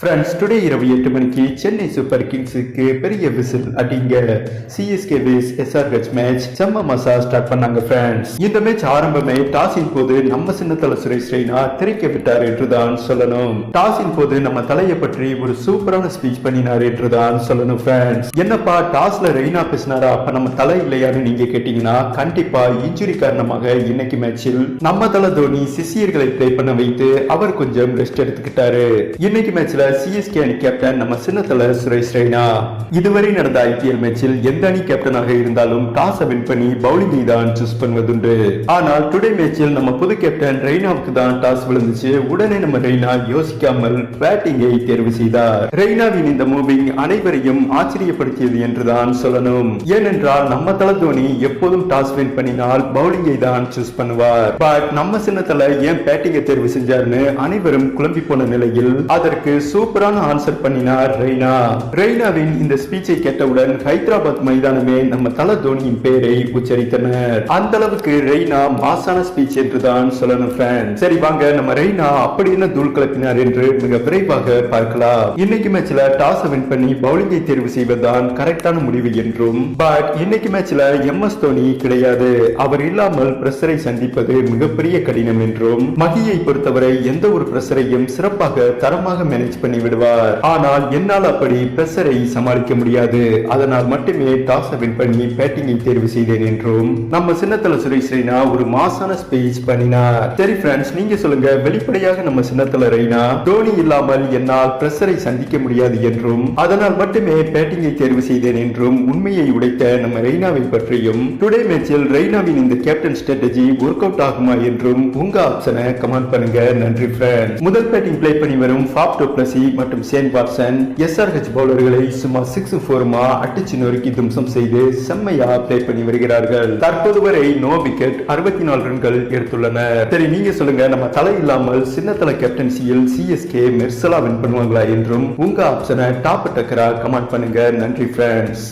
Friends today இரவு எட்டு மணிக்கு சென்னை சூப்பர் கிங்ஸுக்கு பெரிய விசில் அடிங்க. சிஎஸ்கே வேஸ் எஸ்ஆர்ஹெச் மேட்ச் செம்ம மசா ஸ்டார்ட் பண்ணாங்க ஃப்ரெண்ட்ஸ் இந்த மேட்ச் ஆரம்பமே டாஸின் போது நம்ம சின்னத்தல சுரேஷ் ரெய்னா திரைக்க விட்டார் என்றுதான் சொல்லணும். டாஸின் போது நம்ம தலையை பற்றி ஒரு சூப்பரான ஸ்பீச் பண்ணினார் என்றுதான் சொல்லணும் ஃப்ரெண்ட்ஸ் என்னப்பா டாஸ்ல ரெய்னா பேசினாரா? அப்ப நம்ம தலை இல்லையான்னு நீங்க கேட்டீங்கன்னா கண்டிப்பா இன்ஜுரி காரணமாக இன்னைக்கு மேட்சில் நம்ம தலை தோனி சிசியர்களை ப்ளே பண்ண வைத்து அவர் கொஞ்சம் ரெஸ்ட் எடுத்துக்கிட்டாரு. இன்னைக்கு மேட்ச்ல சிஎஸ்கே அணி கேப்டன் நம்ம சின்னத்தல சுரேஷ் ரெய்னா. இதுவரை நடந்த ஐபிஎல் மேட்சில் எந்த அணி கேப்டனாக இருந்தாலும் டாஸ் வின் பண்ணி பவுலிங்கை தான் சூஸ் பண்ணுவதுண்டு. ஆனால் டுடே மேட்சில் நம்ம புது கேப்டன் ரெய்னாவுக்கு தான் டாஸ் விழுந்துச்சு. உடனே நம்ம ரெய்னா யோசிக்காமல் பேட்டிங்கை தேர்வு செய்தார். ரெய்னாவின் இந்த மூவிங் அனைவரையும் ஆச்சரியப்படுத்தியது என்றுதான் சொல்லணும். ஏனென்றால் நம்ம தல தோனி எப்போதும் டாஸ் வின் பண்ணினால் பவுலிங்கை தான் சூஸ் பண்ணுவார். பட் நம்ம சின்னத்துல ஏன் பேட்டிங்கை தேர்வு செஞ்சார்னு அனைவரும் குழம்பி போன நிலையில் அதற்கு சூப்பரான ஆன்சர் பண்ணினார் ரெய்னா. ரெய்னாவின் இந்த ஸ்பீச்சை கேட்டவுடன் ஹைதராபாத் மைதானமே நம்ம தல தோனியின் பெயரை உச்சரித்தனர். அந்த அளவுக்கு ரெய்னா மாசான ஸ்பீச் என்றுதான் சொல்லணும் சரி வாங்க நம்ம ரெய்னா அப்படி என்ன தூள் கிளப்பினார் என்று மிக விரைவாக பார்க்கலாம். இன்னைக்கு மேட்ச்ல டாஸ் வின் பண்ணி பவுலிங்கை தேர்வு செய்வதுதான் கரெக்டான முடிவு என்றும் பட் இன்னைக்கு மேட்ச்ல எம் எஸ் தோனி கிடையாது. அவர் இல்லாமல் பிரஷரை சந்திப்பது மிகப்பெரிய கடினம் என்றும் மகியை பொறுத்தவரை எந்த ஒரு பிரஷரையும் சிறப்பாக தரமாக மேனேஜ் பண்ணி பண்ணி விடுவார். ஆனால் என்னால் அப்படி பிரஷரை சமாளிக்க முடியாது. அதனால் மட்டுமே டாஸ் வின் பண்ணி பேட்டிங்கை தேர்வு செய்தேன் என்றும் நம்ம சின்னத்தல சுரேஷ் ரெய்னா ஒரு மாசான ஸ்பீச் பண்ணினார். சரி ஃப்ரெண்ட்ஸ் நீங்க சொல்லுங்க. வெளிப்படையாக நம்ம சின்னத்தல ரெய்னா தோனி இல்லாமல் என்னால் பிரஷரை சந்திக்க முடியாது என்றும் அதனால் மட்டுமே பேட்டிங்கை தேர்வு செய்தேன் என்றும் உண்மையை உடைத்த நம்ம ரெய்னாவை பற்றியும் டுடே மேட்சில் ரெய்னாவின் இந்த கேப்டன் ஸ்ட்ராட்டஜி ஒர்க் அவுட் ஆகுமா என்றும் உங்க ஆப்ஷனை கமெண்ட் பண்ணுங்க. நன்றி ஃப்ரெண்ட் முதல் பேட்டிங் பிளே பண்ணி வரும் ஃபாப் டோப்ளசி மற்றும் சேன் வாட்சன் எஸ்ஆர்ஹெச் பவுலர்களை சுமார் சிக்ஸ் ஃபோருமா அடிச்சு நொறுக்கி தும்சம் செய்து செம்மையா ப்ளே பண்ணி வருகிறார்கள். தற்போது வரை நோ விக்கெட் அறுபத்தி நாலு ரன்கள் எடுத்துள்ளனர் சரி நீங்க சொல்லுங்க நம்ம தலை இல்லாமல் சின்னத்தல கேப்டன்சியில் சிஎஸ்கே மெர்சலா வின் பண்ணுவாங்களா என்றும் உங்க ஆப்ஷனை டாப் டக்கரா கமெண்ட் பண்ணுங்க. நன்றி ஃப்ரெண்ட்ஸ்